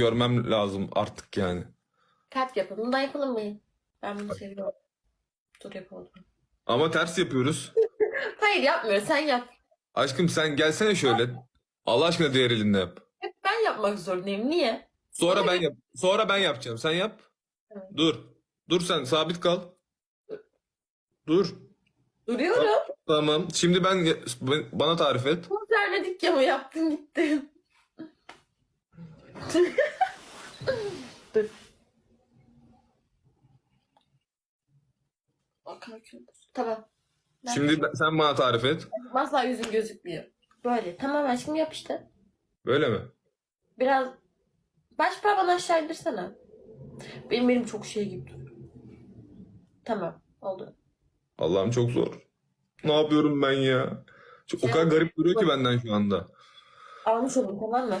görmem lazım artık yani. Kalp yapalım. Bundan yapalım mı? Ben bunu seviyorum. Dur yapalım. Ama ters yapıyoruz. Hayır yapmıyor. Sen yap. Aşkım sen gelsene şöyle. Allah aşkına diğer elinde yap. Hep ben yapmak zorundayım. Niye? Sonra ben yap. Sonra ben yapacağım. Sen yap. Evet. Dur. Dur sen sabit kal. Dur. Duruyorum. Tamam. Şimdi ben bana tarif et. Bunu vermedik ya mı yaptın gitti. Dur. Tamam. Ben- Şimdi ben- sen bana tarif et. Asla yüzün gözükmüyor. Böyle. Tamam aşkım yap işte. Böyle mi? Biraz baş parmağını aşağı indirsene. Benim benim çok şey gibi duruyor. Tamam. Oldu. Allah'ım çok zor. Ne yapıyorum ben ya? Çok, o kadar garip duruyor ki benden şu anda. Almış oldum tamam mı?